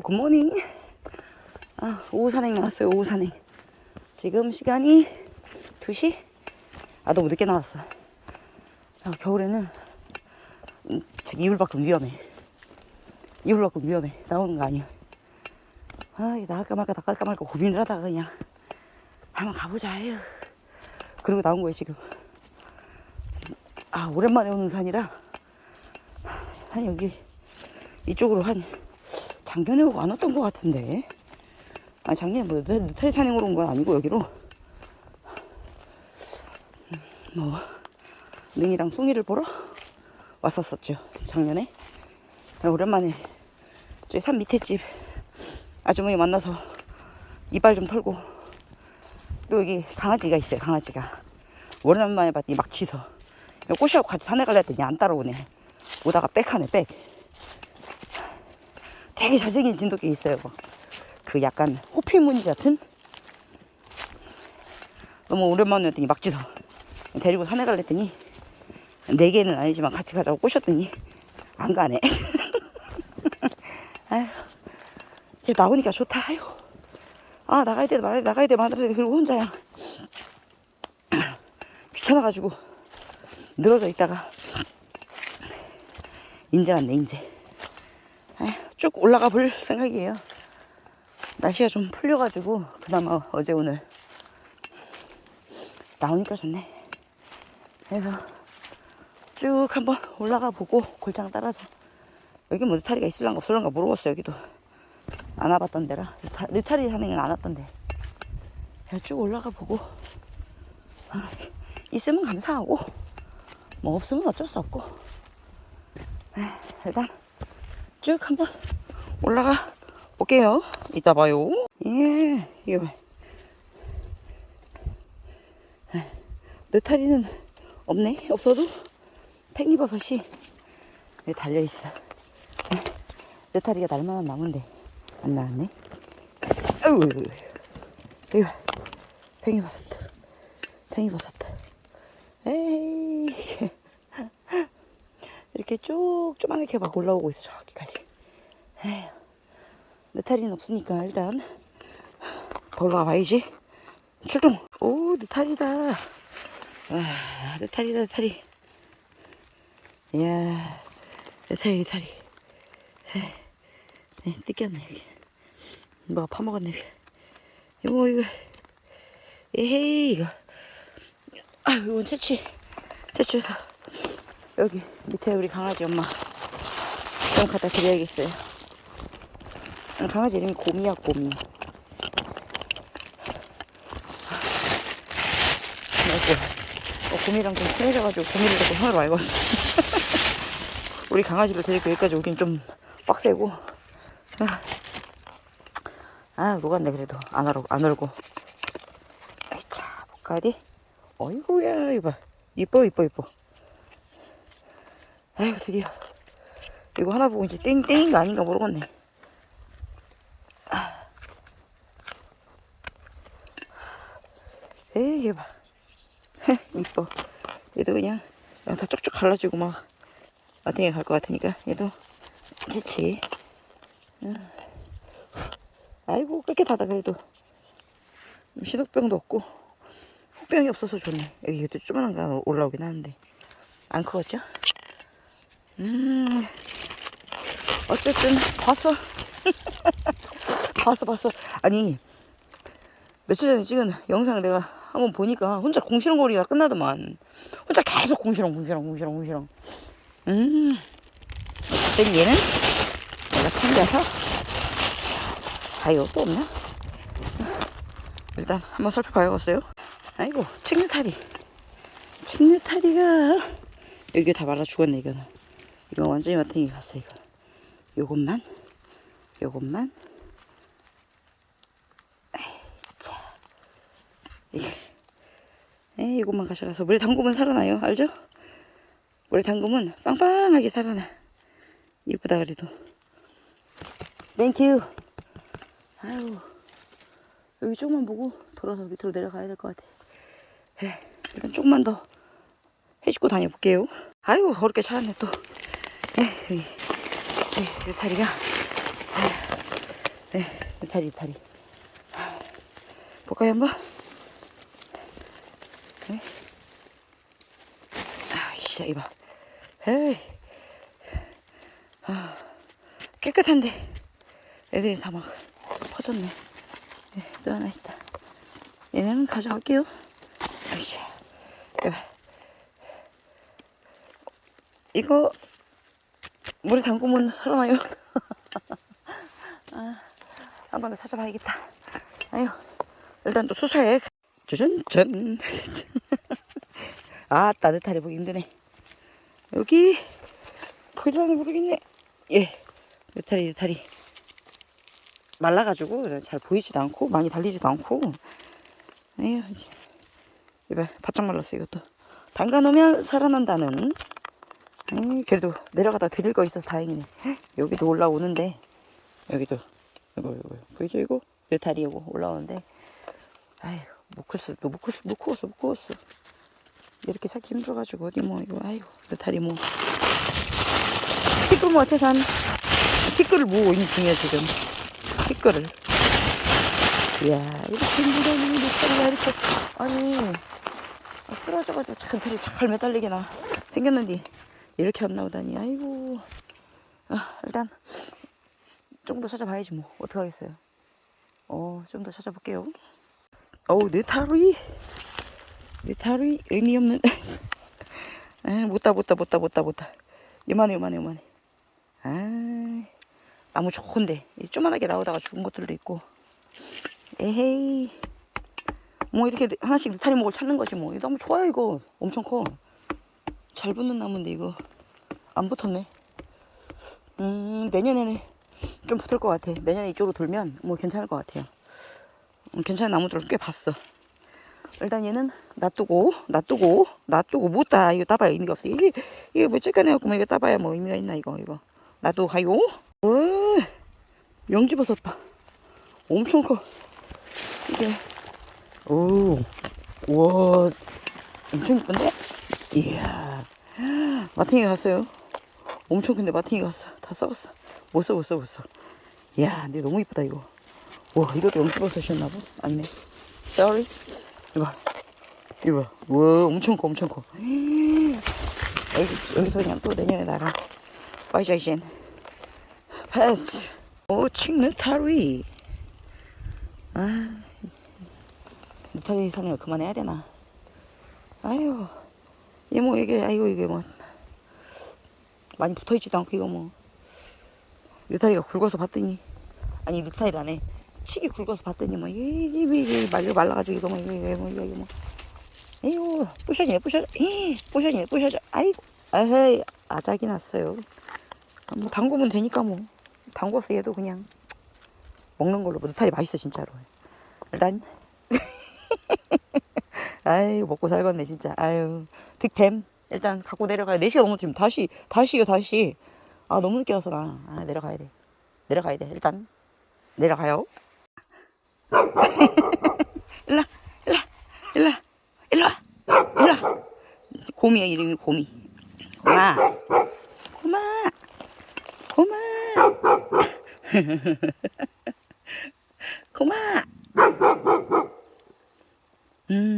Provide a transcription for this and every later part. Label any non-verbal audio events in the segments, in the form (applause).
굿모닝 아, 오후 산행 나왔어요 오후 산행. 지금 시간이 2시? 아 너무 늦게 나왔어. 아, 겨울에는 음, 지금 이불밖에 위험해. 이불밖에 위험해. 나오는 거 아니야. 아 나갈까 말까 나갈까 말까 고민을 하다가 그냥 한번 가보자 해요 그리고 나온 거예요 지금. 아 오랜만에 오는 산이라 한 여기 이쪽으로 한 작년에 오고 안 왔던 것 같은데. 아 작년에 뭐 느- 느타리 산행으로 온 건 아니고 여기로. 음, 뭐 능이랑 송이를 보러 왔었었죠 작년에. 아, 오랜만에 저기 산 밑에 집 아주머니 만나서 이발 좀 털고. 또 여기 강아지가 있어요 강아지가. 오랜만에 봤더니 막 짖어 꽃이하고 같이 산에 갈라 했더니 안 따라오네. 오다가 빽하네 빽 되게 잘생긴 진돗개 있어요 막. 그 약간 호피 무늬 같은? 너무 오랜만에 했더니 막 짖어 데리고 산에 갈라 했더니 네 개는 아니지만 같이 가자고 꼬셨더니 안 가네. (laughs) 아휴 얘 나오니까 좋다. 아이고 아 나가야 돼 말아야 돼 나가야 돼 말아야 돼 그리고 혼자야. (clears throat) 귀찮아가지고 늘어져 있다가 인제 왔네 인제 아휴, 쭉 올라가 볼 생각이에요. 날씨가 좀 풀려가지고 그나마 어제 오늘 나오니까 좋네. 그래서 쭉 한번 올라가 보고 골장 따라서 여기 뭐 느타리가 있을란가 없을란가 모르겠어 여기도. 안 와봤던 데라. 느타, 느타리 산행은 안 왔던데. 쭉 올라가 보고 아, 있으면 감사하고 뭐 없으면 어쩔 수 없고. 에이, 일단 쭉 한번 올라가 볼게요. 이따 봐요. 예 이거 봐. 느타리는 없네. 없어도 팽이버섯이 달려있어. 느타리가 날만한 나무인데 안 나왔네. 아이고 이거 팽이버섯들. 팽이버섯들. 에이 이렇게 쭉 조그맣게 막 올라오고 있어 저기까지. 에휴. 느타리는 없으니까 일단 더 올라가 봐야지 출동. 오 느타리다. 와 느타리다 느타리 이야 느타리 느타리 네, 뜯겼네 여기. 뭐가 파먹었네 여기. 이거 이거. 에헤이 이거. 아 이건 채취. 채취해서 여기 밑에 우리 강아지 엄마 좀 갖다 드려야겠어요. 강아지 이름이 곰이야 곰이. 아이고. 어, 곰이랑 좀 친해져가지고 곰이를 자꾸 손으로 알고 (laughs) 우리 강아지를 데리고 여기까지 오긴 좀 빡세고. 아, 아 녹았네 그래도. 안, 얼고, 안 얼고. 아이차 볼까디? 어이구야 이거 봐. 이뻐 이뻐 이뻐 아이고 드디어 이거 하나 보고 이제 땡 땡인 거 아닌가 모르겠네 아. 에이 얘 봐. 이뻐. 얘도 그냥 다 쪽쪽 갈라지고 막 마탱이 갈 것 같으니까 얘도 채치. 응. 아이고 깨끗하다 그래도 신호병도 없고 혹병이 없어서 좋네. 여기 도 조그만한 거 올라오긴 하는데 안 크겠죠? 음. 어쨌든 봤어. (laughs) 봤어 봤어. 아니 며칠 전에 찍은 영상 내가 한번 보니까 혼자 공시렁거리가 끝나더만. 혼자 계속 공시렁 공시렁 공시렁 공시렁. 음. 그랬더니 얘는 내가 챙겨서 가요. 또 없나? 일단 한번 살펴봐야겠어요. 아이고 칡느타리. 칡느타리가 여기 다 말라 죽었네 이거는 이거 완전히 마탱이 갔어 이거. 요것만 요것만. 에이 이것만 가져가서 물에 담그면 살아나요? 알죠? 물에 담그면 빵빵하게 살아나. 이쁘다 그래도. 땡큐 아유 여기 조금만 보고 돌아서 밑으로 내려가야 될 것 같아. 에이, 일단 조금만 더 해주고 다녀볼게요. 아유 어렵게 찾았네 또 에이, 여기 에이, 내 다리가 에이, 네, 다리, 다리. 볼까요, 한번? 네. 아이씨, 이봐. 에이. 아, 깨끗한데. 애들이 다 막 퍼졌네. 네, 또 하나 있다. 얘네는 가져갈게요. 아이씨. 이봐. 이거, 물에 담그면 살아나요. 아, 한번 더 찾아봐야겠다. 아유, 일단 또 수사해. 짜잔짠. (laughs) 아, 따뜻하게 보기 힘드네. 여기, 보이려나 모르겠네. 예, 느타리, 느타리. 말라가지고 잘 보이지도 않고, 많이 달리지도 않고. 에휴, 이봐, 바짝 말랐어, 이것도. 담가 놓으면 살아난다는. 에이, 그래도 내려가다 드릴 거 있어서 다행이네. 헉, 여기도 올라오는데, 여기도, 이거, 이거, 보이죠, 이거? 느타리 이거 올라오는데. 아휴, 못 컸어, 또못 컸어, 못 크웠어, 못 크웠어. 이렇게 찾기 힘들어가지고, 어디 뭐, 이거, 아이고, 느타리 뭐. 티끌 뭐, 태산. 티끌을 모으고 있는 중이야, 지금. 티끌을. 이야, 이렇게 힘들어는 느타리가 이렇게, 아니, 아, 쓰러져가지고 잔털이 잘 매달리게 나 생겼는데, 이렇게 안 나오다니, 아이고. 아, 일단, 좀 더 찾아봐야지, 뭐. 어떡하겠어요. 어, 좀 더 찾아볼게요. 어우, 느타리. 느타리 의미 없는. (laughs) 아, 못다, 못다, 못다, 못다, 못다. 요만해, 요만해, 요만해. 아, 나무 좋은데. 이 조만하게 나오다가 죽은 것들도 있고. 에헤이. 뭐 이렇게 하나씩 느타리 목을 찾는 거지 뭐. 이 나무 좋아요, 이거. 엄청 커. 잘 붙는 나무인데, 이거. 안 붙었네. 음, 내년에는 좀 붙을 것 같아. 내년에 이쪽으로 돌면 뭐 괜찮을 것 같아요. 음, 괜찮은 나무들을 꽤 봤어. 일단 얘는 놔두고, 놔두고, 놔두고, 못 따. 이거 따봐야 의미가 없어. 이게, 이게 뭐 쬐까내갖고 뭐 이거 따봐야 뭐 의미가 있나, 이거, 이거. 놔두고 가요. 오, 명지버섯 봐. 엄청 커. 이게, 오, 우와, 엄청 이쁜데? 이야, 마탱이 갔어요. 엄청 큰데 마탱이 갔어. 다 썩었어. 못 써, 못 써, 못 써. 이야, 근데 너무 이쁘다, 이거. 와, 이것도 연기버섯이었나봐. 아니네. Sorry. 이봐. 이봐. 와, 엄청 커, 엄청 커. 여기, 여기서 그냥 또 내년에 나랑 빠이자이젠. 패스. 오, 칭느 타리. 아, 느타리 사냥을 그만해야 되나. 아유, 얘 뭐, 이게, 아이고, 이게 뭐. 많이 붙어있지도 않고, 이거 뭐. 느타리가 굵어서 봤더니, 아니, 느타리라네. 치기 굵어서 봤더니 뭐 이게 이게 이게 말려 말라가지고 이거 뭐 이거 뭐 이거 뭐 에이구 부셔지네 부셔져 이 부셔지네 부셔져 아이고 아헤이 아작이 났어요 아, 뭐 담그면 되니까 뭐 담궈서 얘도 그냥 먹는 걸로 뭐 느타리 맛있어 진짜로 일단 아유 먹고 살겠네 진짜. 아유 득템. 일단 갖고 내려가야 4시가 넘었 지금 다시 다시요 다시. 아 너무 늦게 와서 나. 아, 내려가야 돼. 내려가야 돼 일단. 내려가요. 일라 일라 일라 일라 일라 곰이야 이름이 곰이. 고마 고마 고마 고마 음.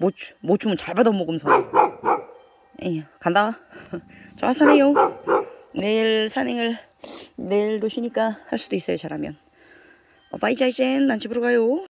못, 주, 못 주면 잘 받아먹으면서. 에휴, 간다. (laughs) 좋아, 사네요. 내일 산행을, 내일도 쉬니까 할 수도 있어요, 잘하면. 어, 바이자이젠, 난 집으로 가요.